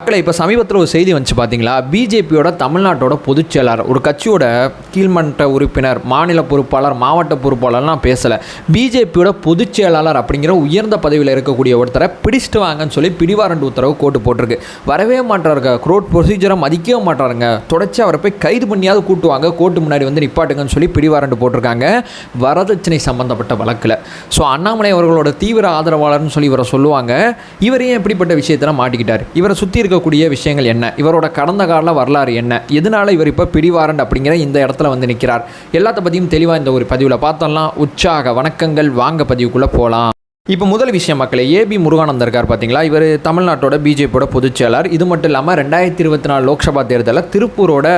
மக்களை இப்போ சமீபத்தில் ஒரு செய்தி வந்துச்சு பார்த்தீங்களா பிஜேபியோட தமிழ்நாட்டோட பொதுச் செயலாளர் ஒரு கட்சியோட கீழ்மன்ற உறுப்பினர் மாநில பொறுப்பாளர் மாவட்ட பொறுப்பாளர்லாம் பேசலை. பிஜேபியோட பொதுச் செயலாளர் அப்படிங்கிற உயர்ந்த பதவியில் இருக்கக்கூடிய ஒருத்தரை பிடிச்சிட்டு வாங்கன்னு சொல்லி பிடிவாரண்டு உத்தரவு கோட்டு போட்டிருக்கு. வரவே மாட்டாருங்க. கோர்ட் ப்ரொசீஜரை மதிக்கவே மாட்டாருங்க. தொடர்ச்சி அவரை போய் கைது பண்ணியாவது கூட்டுவாங்க கோர்ட்டு முன்னாடி வந்து நிப்பாட்டுங்கன்னு சொல்லி பிடிவாரண்டு போட்டிருக்காங்க. வரதட்சணை சம்பந்தப்பட்ட வழக்கில். ஸோ அண்ணாமலை அவர்களோட தீவிர ஆதரவாளர்னு சொல்லி இவரை சொல்லுவாங்க. இவரையும் எப்படிப்பட்ட இப்படிப்பட்ட விஷயத்தில் மாட்டிக்கிட்டார்? இவரை சுற்றி இருக்கக்கூடிய விஷயங்கள் என்ன? இவரோட கடந்த கால வரலாறு என்ன? எதனால இவர் இப்போ பிடிவாரண்ட் அப்படிங்கிற இந்த இடத்துல வந்து நிற்கிறார் எல்லாத்த பற்றியும் தெளிவாக இந்த ஒரு பதிவில் பார்த்தோம்லாம் உற்சாக வணக்கங்கள் வாங்க பதிவுக்குள்ளே போகலாம் இப்போ முதல் விஷயம் மக்களே ஏபி முருகானந்தர் இருக்கார் பார்த்தீங்களா? இவர் தமிழ்நாட்டோட பிஜேபியோட பொதுச் செயலாளர். இது மட்டும் இல்லாமல் ரெண்டாயிரத்தி இருபத்தி நாலு லோக்சபா தேர்தலில் திருப்பூரோட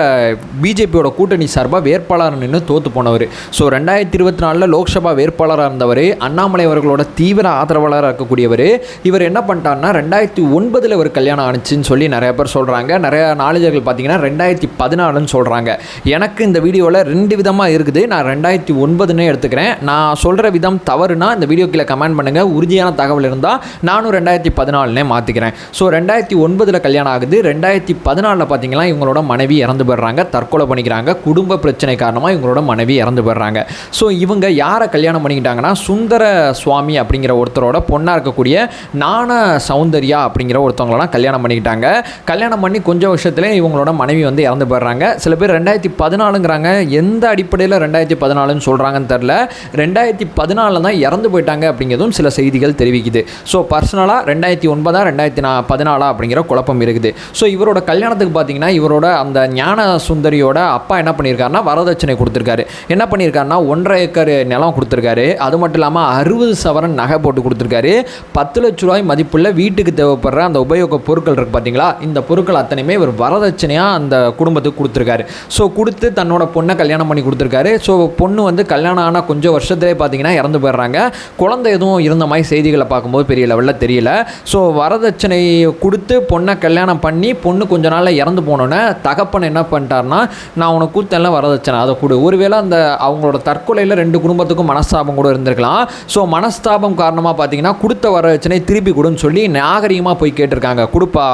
பிஜேபியோட கூட்டணி சார்பாக வேட்பாளர் நின்று தோற்று போனவர். ஸோ ரெண்டாயிரத்தி இருபத்தி நாலில் லோக்சபா வேட்பாளராக இருந்தவர் அண்ணாமலை அவர்களோட தீவிர ஆதரவாளராக இருக்கக்கூடியவர். இவர் என்ன பண்ணிட்டாருன்னா ரெண்டாயிரத்தி ஒன்பதில் ஒரு கல்யாணம் ஆணுச்சுன்னு சொல்லி நிறைய பேர் சொல்கிறாங்க நிறைய நாளிதழ்கள் பார்த்தீங்கன்னா ரெண்டாயிரத்தி பதினாலுன்னு சொல்கிறாங்க எனக்கு இந்த வீடியோவில் ரெண்டு விதமாக இருக்குது. நான் ரெண்டாயிரத்தி ஒன்பதுன்னே எடுத்துக்கிறேன். நான் சொல்கிற விதம் தவறுனா இந்த வீடியோ கீழே கமெண்ட் பண்ணுங்கள் உறுதியான தகவல் இருந்தால் நானும் ரெண்டாயிரத்தி பதினாலுனே மாற்றிக்கிறேன் ஸோ ரெண்டாயிரத்தி ஒன்பதில் கல்யாணம் ஆகுது. ரெண்டாயிரத்தி பதினாலில் பார்த்தீங்கன்னா இவங்களோட மனைவி இறந்து போயிடுறாங்க. தற்கொலை பண்ணிக்கிறாங்க. குடும்ப பிரச்சனை காரணமாக இவங்களோட மனைவி இறந்து போயிடுறாங்க. ஸோ இவங்க யாரை கல்யாணம் பண்ணிக்கிட்டாங்கன்னா சுந்தர சுவாமி அப்படிங்கிற ஒருத்தரோட பொண்ணாக இருக்கக்கூடிய நாண சௌந்தர்யா அப்படிங்கிற ஒருத்தவங்களெல்லாம் கல்யாணம் பண்ணிக்கிட்டாங்க. கல்யாணம் பண்ணி கொஞ்சம் வருஷத்துல இவங்களோட மனைவி வந்து இறந்து போயிடுறாங்க. சில பேர் ரெண்டாயிரத்தி பதினாலுங்கிறாங்க. எந்த அடிப்படையில் ரெண்டாயிரத்தி பதினாலுன்னு சொல்கிறாங்கன்னு தெரில ரெண்டாயிரத்தி பதினாலில் தான் இறந்து போயிட்டாங்க அப்படிங்கிறதும் சில செய்திகள் தெரிவிக்குது. ஸோ பர்சனலாக ரெண்டாயிரத்தி ஒன்பதா ரெண்டாயிரத்தி நா பதினாலா அப்படிங்கிற குழப்பம் இருக்குது. ஸோ இவரோட கல்யாணத்துக்கு பார்த்தீங்கன்னா இவரோட அந்த ஞான சுந்தரியோட அப்பா என்ன பண்ணியிருக்காருன்னா வரதட்சணை கொடுத்துருக்காரு. என்ன பண்ணியிருக்காருன்னா ஒன்றரை ஏக்கர் நிலம் கொடுத்துருக்காரு. அது மட்டும் இல்லாமல் அறுபது சவரன் நகை போட்டு கொடுத்துருக்காரு. பத்து லட்ச ரூபாய் மதிப்புள்ள வீட்டுக்கு தேவைப்படுற அந்த உபயோக பொருட்கள் இருக்குது பார்த்தீங்களா இந்த பொருட்கள் அத்தனையுமே இவர் வரதட்சணையாக அந்த குடும்பத்துக்கு கொடுத்துருக்காரு. ஸோ கொடுத்து தன்னோட பொண்ணை கல்யாணம் பண்ணி கொடுத்துருக்காரு. ஸோ பொண்ணு வந்து கல்யாணம் ஆன கொஞ்சம் வருஷத்துலேயே பார்த்தீங்கன்னா இறந்து போயிடுறாங்க. குழந்தை எதுவும் இருந்து மாதிரி செய்திகளை பார்க்கும்போது பெரிய லெவலில் தெரியல. ஸோ வரதட்சணை கொடுத்து பொண்ணை கல்யாணம் பண்ணி பொண்ணு கொஞ்ச நாளில் இறந்து போனோன்னே தகப்பன் என்ன பண்ணிட்டாருன்னா நான் உனக்கு கூத்தெல்லாம் வரதட்சணை அதை கொடு. ஒருவேளை அந்த அவங்களோட தற்கொலையில் ரெண்டு குடும்பத்துக்கும் மனஸ்தாபம் கூட இருந்திருக்கலாம். ஸோ மனஸ்தாபம் காரணமாக பார்த்தீங்கன்னா கொடுத்த வரதட்சணை திருப்பி கொடுன்னு சொல்லி நாகரிகமாக போய் கேட்டிருக்காங்க. கொடுப்பா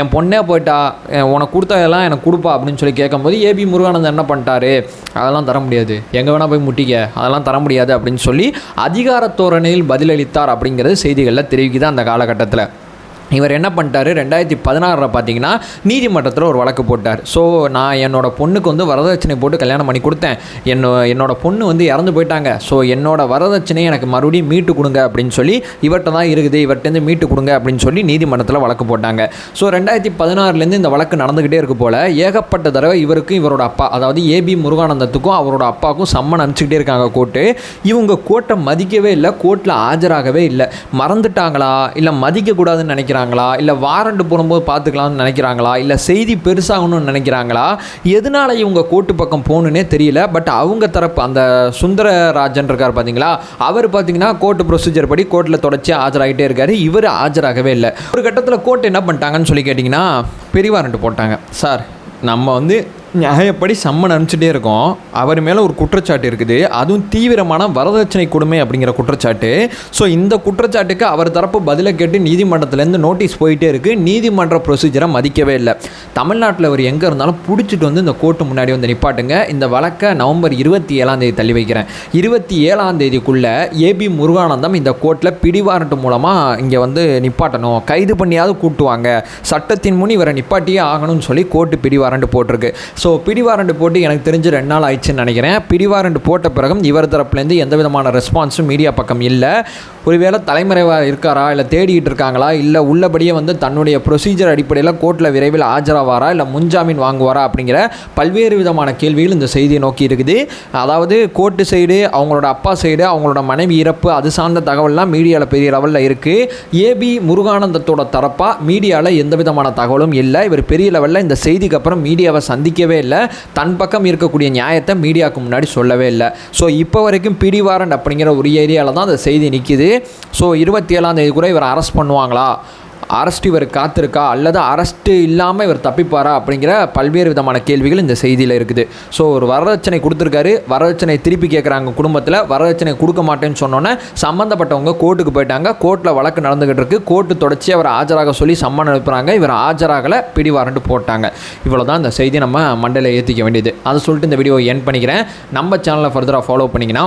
என் பொண்ணே போயிட்டா உனக்கு கொடுத்ததெல்லாம் எனக்கு கொடுப்பா அப்படின்னு சொல்லி கேட்கும்போது ஏபி முருகானந்தன் என்ன பண்ணிட்டாரு? அதெல்லாம் தர முடியாது. எங்கே வேணால் போய் முட்டிக்க. அதெல்லாம் தர முடியாது அப்படின்னு சொல்லி அதிகார தோரணையில் பதிலளித்தார் அப்படிங்கிறது செய்திகளில் தெரிவிக்குது அந்த காலகட்டத்தில். இவர் என்ன பண்ணிட்டாரு? ரெண்டாயிரத்தி பதினாறில் பார்த்தீங்கன்னா நீதிமன்றத்தில் ஒரு வழக்கு போட்டார். ஸோ நான் என்னோட பொண்ணுக்கு வந்து வரதட்சணை போட்டு கல்யாணம் பண்ணி கொடுத்தேன். என்னோ என்னோட பொண்ணு வந்து இறந்து போயிட்டாங்க. ஸோ என்னோட வரதட்சணையை எனக்கு மறுபடியும் மீட்டு கொடுங்க அப்படின்னு சொல்லி இவர்கிட்ட தான் இருக்குது. இவர்கிட்டருந்து மீட்டு கொடுங்க அப்படின்னு சொல்லி நீதிமன்றத்தில் வழக்கு போட்டாங்க. ஸோ ரெண்டாயிரத்தி பதினாறுலேருந்து இந்த வழக்கு நடந்துக்கிட்டே இருக்கு போல் ஏகப்பட்ட தடவை இவருக்கும் இவரோட அப்பா அதாவது ஏபி முருகானந்தத்துக்கும் அவரோட அப்பாவுக்கும் சம்மன் அனுப்பிச்சிக்கிட்டே இருக்காங்க கோர்ட்டு. இவங்க கோர்ட்டை மதிக்கவே இல்லை கோர்ட்டில் ஆஜராகவே இல்லை. மறந்துட்டாங்களா? இல்லை மதிக்கக்கூடாதுன்னு நினைக்கிறாங்களா? இல்லை வாரண்ட் போடும்போது பார்த்துக்கலாம்னு நினைக்கிறாங்களா? இல்லை செய்தி பெருசாகணும்னு நினைக்கிறாங்களா? எதனால இவங்க கோர்ட்டு பக்கம் போகணுன்னே தெரியல. பட் அவங்க தரப்பு அந்த சுந்தரராஜன் இருக்கார் பார்த்தீங்களா அவர் பார்த்தீங்கன்னா கோர்ட்டு ப்ரொசீஜர் படி கோர்ட்டில் தொடர்ச்சி ஆஜராகிட்டே இருக்கார். இவர் ஆஜராகவே இல்லை. ஒரு கட்டத்தில் கோர்ட் என்ன பண்ணிட்டாங்கன்னு சொல்லி கேட்டிங்கன்னா பெரிய வாரண்ட் போட்டாங்க. சார் நம்ம வந்து நியாயப்படி சம்மன் அனுப்பிச்சிட்டே இருக்கோம். அவர் மேலே ஒரு குற்றச்சாட்டு இருக்குது. அதுவும் தீவிரமான வரதட்சணை கொடுமை அப்படிங்கிற குற்றச்சாட்டு. ஸோ இந்த குற்றச்சாட்டுக்கு அவர் தரப்பு பதிலை கேட்டு நீதிமன்றத்துலேருந்து நோட்டீஸ் போயிட்டே இருக்குது நீதிமன்ற ப்ரொசீஜரை மதிக்கவே இல்லை. தமிழ்நாட்டில் அவர் எங்கே இருந்தாலும் பிடிச்சிட்டு வந்து இந்த கோர்ட்டு முன்னாடி வந்து நிப்பாட்டுங்க. இந்த வழக்கை நவம்பர் இருபத்தி ஏழாம் தேதி தள்ளி வைக்கிறேன். இருபத்தி ஏழாம் தேதிக்குள்ளே ஏபி முருகானந்தம் இந்த கோர்ட்டில் பிடிவாரண்ட் மூலமாக இங்கே வந்து நிப்பாட்டணும். கைது பண்ணியாவது கூட்டுவாங்க. சட்டத்தின் முன் இவரை நிப்பாட்டியே ஆகணும்னு சொல்லி கோர்ட்டு பிடிவாரண்ட் போட்டிருக்கு. ஸோ பிடிவாரண்டு போட்டு எனக்கு தெரிஞ்சு ரெண்டு நாள் ஆயிடுச்சுன்னு நினைக்கிறேன். பிடிவாரண்டு போட்ட பிறகும் இவர் தரப்புலேருந்து எந்த விதமான ரெஸ்பான்ஸும் மீடியா பக்கம் இல்லை. ஒருவேளை தலைமறைவாக இருக்காரா? இல்லை தேடிக்கிட்டு இருக்காங்களா? இல்லை உள்ளபடியே வந்து தன்னுடைய ப்ரொசீஜர் அடிப்படையில் கோர்ட்டில் விரைவில் ஆஜராவாரா? இல்லை முன்ஜாமீன் வாங்குவாரா? அப்படிங்கிற பல்வேறு விதமான கேள்விகள் இந்த செய்தியை நோக்கி இருக்குது. அதாவது கோர்ட்டு சைடு அவங்களோட அப்பா சைடு அவங்களோட மனைவி இறப்பு அது சார்ந்த தகவல்லாம் மீடியாவில் பெரிய லெவலில் இருக்குது ஏபி முருகானந்தத்தோட தரப்பாக மீடியாவில் எந்த விதமான தகவலும் இல்லை. இவர் பெரிய லெவலில் இந்த செய்திக்கு அப்புறம் மீடியாவை சந்திக்கவே இல்லை. தன் பக்கம் இருக்கக்கூடிய நியாயத்தை மீடியாவுக்கு முன்னாடி சொல்லவே இல்லை. ஸோ இப்போ வரைக்கும் பிடிவாரண்ட் அப்படிங்கிற ஒரு ஏரியாவில் தான் அந்த செய்தி நிற்கிது ஸோ இருபத்தி ஏழாம் தேதி கூட இவர் அரெஸ்ட் பண்ணுவாங்களா? அரெஸ்ட் இவர் காத்திருக்கா? அல்லது அரெஸ்ட்டு இல்லாமல் இவர் தப்பிப்பாரா? அப்படிங்கிற பல்வேறு விதமான கேள்விகள் இந்த செய்தியில் இருக்குது. ஸோ ஒரு வரதட்சணை கொடுத்துருக்காரு. வரதட்சணை திருப்பி கேட்குறாங்க குடும்பத்தில். வரதட்சணை கொடுக்க மாட்டேன்னு சொன்னோன்னே சம்மந்தப்பட்டவங்க கோர்ட்டுக்கு போயிட்டாங்க. கோர்ட்டில் வழக்கு நடந்துகிட்டு இருக்கு. கோர்ட்டு தொடச்சி அவர் ஆஜராக சொல்லி சம்மன் அனுப்புகிறாங்க இவர் ஆஜராகலை பிடி வாரண்ட்டு போட்டாங்க. இவ்வளோ தான் இந்த செய்தி நம்ம மண்டல ஏற்றிக்க வேண்டியது. அதை சொல்லிட்டு இந்த வீடியோ என் பண்ணிக்கிறேன். நம்ம சேனலை ஃபர்தராக ஃபாலோ பண்ணிங்கன்னா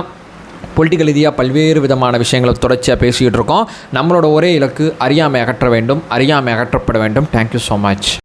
பொலிட்டிக்கல் ரீதியாக பல்வேறு விதமான விஷயங்களை தொடர்ச்சியாக பேசிகிட்டு இருக்கோம். நம்மளோட ஒரே இலக்கு அறியாமை அகற்ற வேண்டும். அறியாமை அகற்றப்பட வேண்டும். Thank you so much